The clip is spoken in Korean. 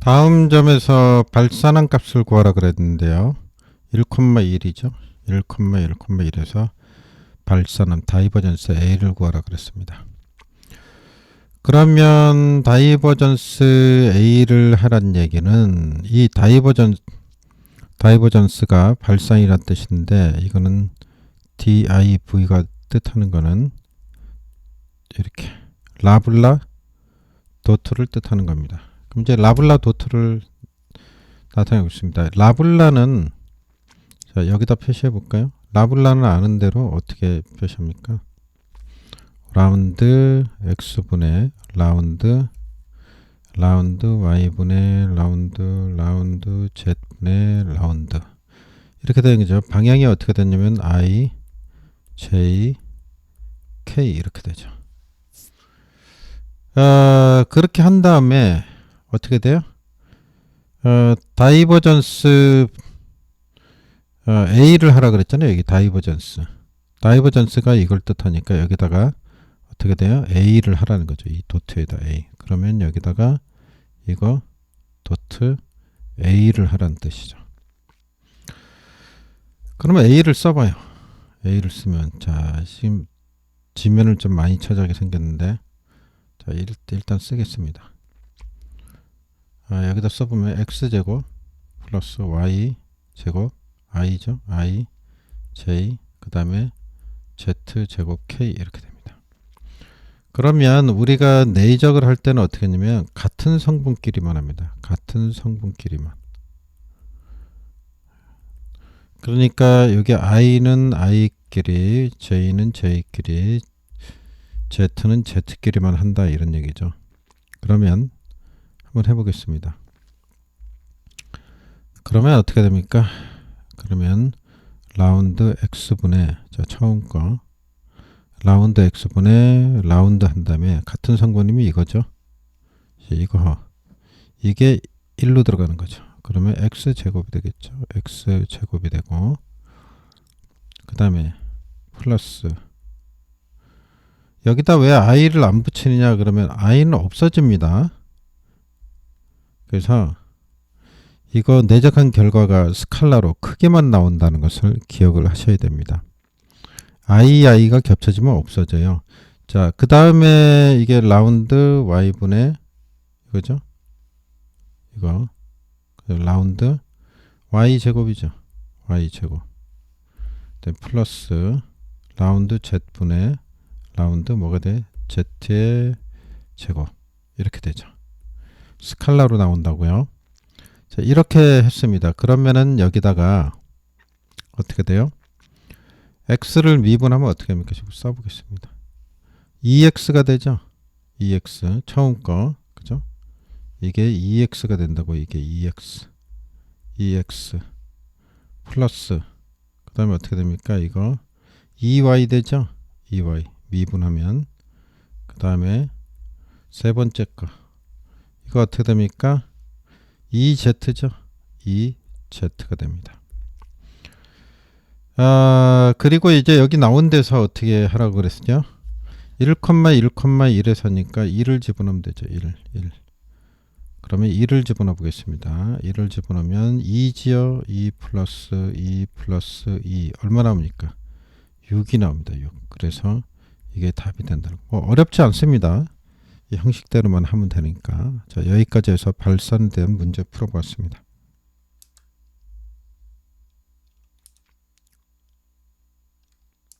다음 점에서 발산한 값을 구하라 그랬는데요. 1,1이죠. 1,1,1에서 발산한 다이버전스 A를 구하라 그랬습니다. 그러면 다이버전스 A를 하란 얘기는 이 다이버전 다이버전스가 발산이란 뜻인데 이거는 DIV가 뜻하는 거는 이렇게 라블라 도트를 뜻하는 겁니다. 그럼 이제 라블라 도트를 나타내고 있습니다. 라블라는 자 여기다 표시해 볼까요? 라블라는 아는 대로 어떻게 표시합니까? 라운드 x분의 라운드 라운드 y분의 라운드 라운드 z분의 라운드 이렇게 되는 거죠. 방향이 어떻게 되냐면 i, j, k 이렇게 되죠. 어, 그렇게 한 다음에 어떻게 돼요? 어, 다이버전스 어, A를 하라 그랬잖아요. 여기 다이버전스. 다이버전스가 이걸 뜻하니까 여기다가 어떻게 돼요? A를 하라는 거죠. 이 도트에다 A. 그러면 여기다가 이거 도트 A를 하라는 뜻이죠. 그러면 A를 써봐요. A를 쓰면 자 지금 지면을 좀 많이 쳐자게 생겼는데 자 일, 일단 쓰겠습니다. 아, 여기다 써보면 x제곱 플러스 y 제곱 i죠 i j 그 다음에 z 제곱 k 이렇게 됩니다. 그러면 우리가 내적을 할 때는 어떻게 하냐면 같은 성분끼리만 합니다. 같은 성분끼리만. 그러니까 여기 i는 i끼리 j는 j끼리 z는 z끼리만 한다 이런 얘기죠. 그러면 한번 해보겠습니다. 그러면 어떻게 됩니까? 그러면 라운드 x분의 자 처음 거 라운드 x분의 라운드 한 다음에 같은 성분임이 이거죠. 이거 이게 1로 들어가는 거죠. 그러면 x 제곱이 되겠죠. x 제곱이 되고 그 다음에 플러스 여기다 왜 i를 안 붙이느냐 그러면 i는 없어집니다. 그래서 이거 내적한 결과가 스칼라로 크게만 나온다는 것을 기억을 하셔야 됩니다. i, i가 겹쳐지면 없어져요. 자, 그 다음에 이게 라운드 y분의 이거죠? 이거 라운드 y 제곱이죠. y 제곱. 네, 플러스 라운드 z분의 라운드 뭐가 돼? z의 제곱 이렇게 되죠. 스칼라로 나온다고요. 자, 이렇게 했습니다. 그러면은 여기다가 어떻게 돼요? x를 미분하면 어떻게 합니까? 지금 써보겠습니다. 2x가 되죠. 2x 처음 거 그죠? 이게 2x가 된다고 이게 2x 2x 플러스 그 다음에 어떻게 됩니까? 이거 2y 되죠? 2y 미분하면 그 다음에 세 번째 거 이거 어떻게 됩니까? 2z죠. 2z가 됩니다. 아, 그리고 이제 여기 나온 데서 어떻게 하라고 그랬냐? 1,1,1에서니까 1을 집어넣으면 되죠. 1, 1. 그러면 2를 집어넣어 보겠습니다. 2를 집어넣으면 2지요. 2 플러스 2 플러스 2 얼마 나옵니까? 6이 나옵니다. 6. 그래서 이게 답이 된다는 거. 뭐 어렵지 않습니다. 이 형식대로만 하면 되니까. 자, 여기까지 해서 발산된 문제 풀어봤습니다.